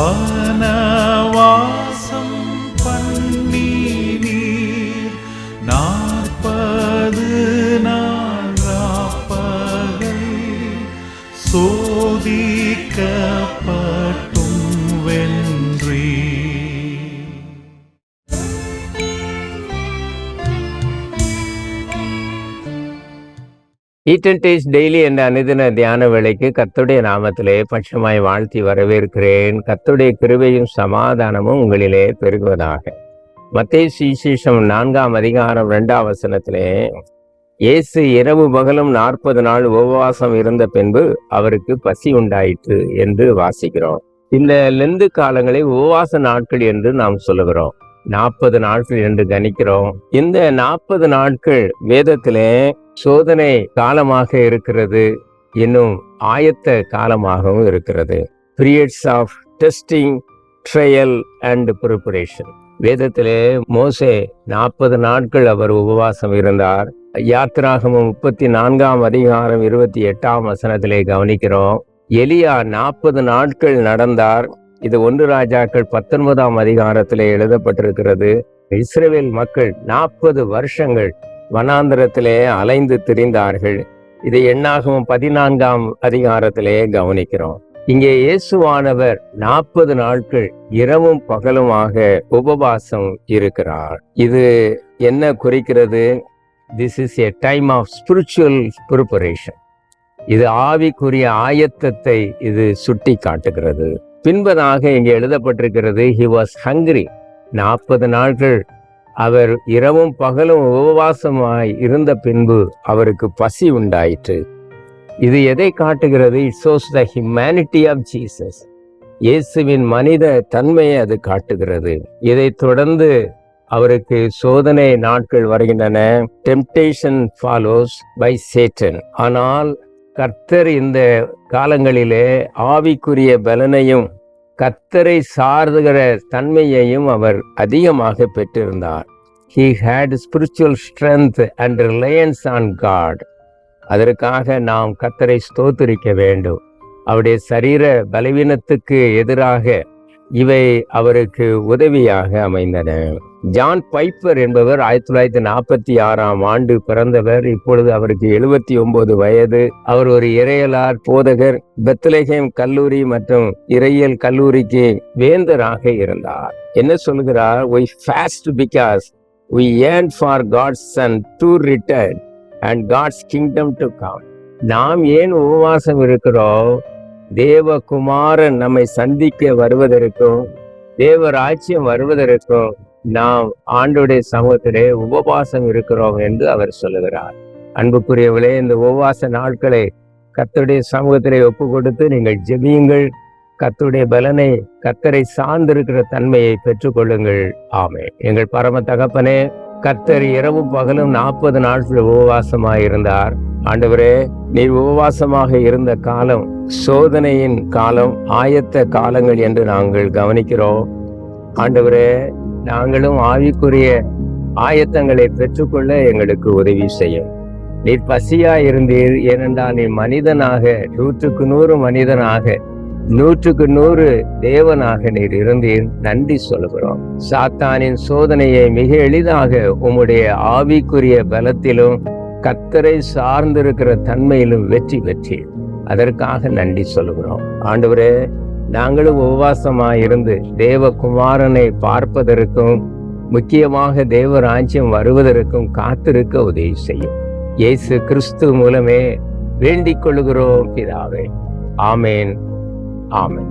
Why? Eat and taste daily என்ற அனுதின தியான வேலைக்கு கத்துடைய நாமத்திலே பட்சமாய் வாழ்த்தி வரவேற்கிறேன். கத்துடைய கிருபையும் சமாதானமும் உங்களிலே பெருகுவதாக. மத்திய சுவிசேஷம் நான்காம் அதிகாரம் ரெண்டாம் வசனத்திலே இயேசு இரவு பகலும் நாற்பது நாள் உபவாசம் இருந்த பின்பு அவருக்கு பசி உண்டாயிற்று என்று வாசிக்கிறோம். இந்த லெந்து காலங்களை உபவாச நாட்கள் என்று நாம் சொல்லுகிறோம். நாற்பது நாட்கள் என்று கணிக்கிறோம். இந்த நாற்பது நாட்கள் வேதத்திலே சோதனை காலமாக இருக்கிறது இன்னும் ஆயத்த காலமாகவும் இருக்கிறது. Periods of testing trial and preparation வேதத்திலே மோசே நாற்பது நாட்கள் அவர் உபவாசம் இருந்தார். யாத்திராகமும் முப்பத்தி நான்காம் அதிகாரம் இருபத்தி எட்டாம் வசனத்திலே கவனிக்கிறோம். எலியா நாற்பது நாட்கள் நடந்தார். இது ஒன்று ராஜாக்கள் பத்தொன்பதாம் அதிகாரத்தில் எழுதப்பட்டிருக்கிறது. இஸ்ரேல் மக்கள் நாற்பது வருஷங்கள் வனாந்திரத்திலே அலைந்து திரிந்தார்கள். இதை எண்ணாகவும் பதினான்காம் அதிகாரத்திலே கவனிக்கிறோம். இங்கே இயேசுவானவர் நாற்பது நாட்கள் இரவும் பகலுமாக உபவாசம் இருக்கிறார். இது என்ன குறிக்கிறது? This is a time of spiritual preparation இது ஆவிக்குரிய ஆயத்தத்தை இது சுட்டி காட்டுகிறது பின்பதாக இங்கே எழுதப்பட்டிருக்கிறது ஹி வாஸ் ஹங்கிரி நாற்பது நாட்கள் அவர் இரவும் பகலும் உபவாசமாய் இருந்த பின்பு அவருக்கு பசி உண்டாயிற்று. இது எதை காட்டுகிறது? It shows the humanity of Jesus இயேசுவின் மனித தன்மையை அது காட்டுகிறது. இதைத் தொடர்ந்து அவருக்கு சோதனை நாட்கள் வருகின்றன. டெம்டேஷன் ஃபாலோஸ் பை சேட்டன் ஆனால் கர்த்தர் இந்த காலங்களிலே ஆவிக்குரிய பலனையும் கர்த்தரை சார்ந்துகிற தன்மையையும் அவர் அதிகமாக பெற்றிருந்தார். He had spiritual strength and reliance on God அதற்காக நாம் கர்த்தரை ஸ்தோத்திரிக்க வேண்டும். அவருடைய சரீர பலவீனத்துக்கு எதிராக இவை அவருக்கு உதவியாக அமைந்தன. ஜான் பைப்பர் என்பவர் ஆயிரத்தி தொள்ளாயிரத்தி நாற்பத்தி ஆறாம் ஆண்டு பிறந்தவர். இப்பொழுது அவருக்கு எழுபத்தி ஒன்பது வயது. அவர் ஒரு இறையலார் போதகர் பெத்லஹேம் கல்லூரி மற்றும் இறையியல் கல்லூரிக்கு வேந்தராக இருந்தார். என்ன சொல்கிறார்? We fast because we yearn for God's and to return and God's kingdom to come நாம் ஏன் உபவாசம் இருக்கிறோம்? தேவகுமாரன் நம்மை சந்திக்க வருவதற்கும் தேவராட்சியம் வருவதற்கும் நாம் ஆண்டுடைய சமூகத்திலே உபவாசம் இருக்கிறோம் என்று அவர் சொல்லுகிறார். அன்புக்குரியவர்களே இந்த உபவாச நாட்களை கத்துடைய சமூகத்திலே ஒப்பு கொடுத்து நீங்கள் ஜெபியுங்கள். கத்துடைய பலனை கத்தரை சார்ந்திருக்கிற தன்மையை பெற்றுக்கொள்ளுங்கள் ஆமே எங்கள் பரம தகப்பனே கர்த்தர் இரவும் பகலும் நாற்பது நாட்கள் உபவாசமாக இருந்தார். ஆண்டவரே நீ உபவாசமாக இருந்த காலம் சோதனையின் காலம் ஆயத்த காலங்கள் என்று நாங்கள் கவனிக்கிறோம். ஆண்டவரே நாங்களும் ஆவிக்குரிய ஆயத்தங்களை பெற்றுக்கொள்ள எங்களுக்கு உதவி செய்யும் நீர் பசியா இருந்தீர் ஏனென்றால் நீ மனிதனாக நூற்றுக்கு நூறு மனிதனாக நூற்றுக்கு நூறு தேவனாக நீர் இருந்தீர். நன்றி சொல்கிறோம் சாத்தானின் சோதனையை மிக எளிதாக உம்முடைய ஆவிக்குரிய பலத்திலும் கத்தரை சார்ந்திருக்கிற தன்மையிலும் வெற்றி பெற்றீர். அதற்காக நன்றி சொல்கிறோம் ஆண்டவரே நாங்களும் உபவாசமாயிருந்து தேவகுமாரனை பார்ப்பதற்கும் முக்கியமாக தேவ ராஜ்யம் வருவதற்கும் காத்திருக்க உதவி செய்யும். இயேசு கிறிஸ்து மூலமே வேண்டிக் கொள்கிறோம் பிதாவே. ஆமேன். ஆமேன்.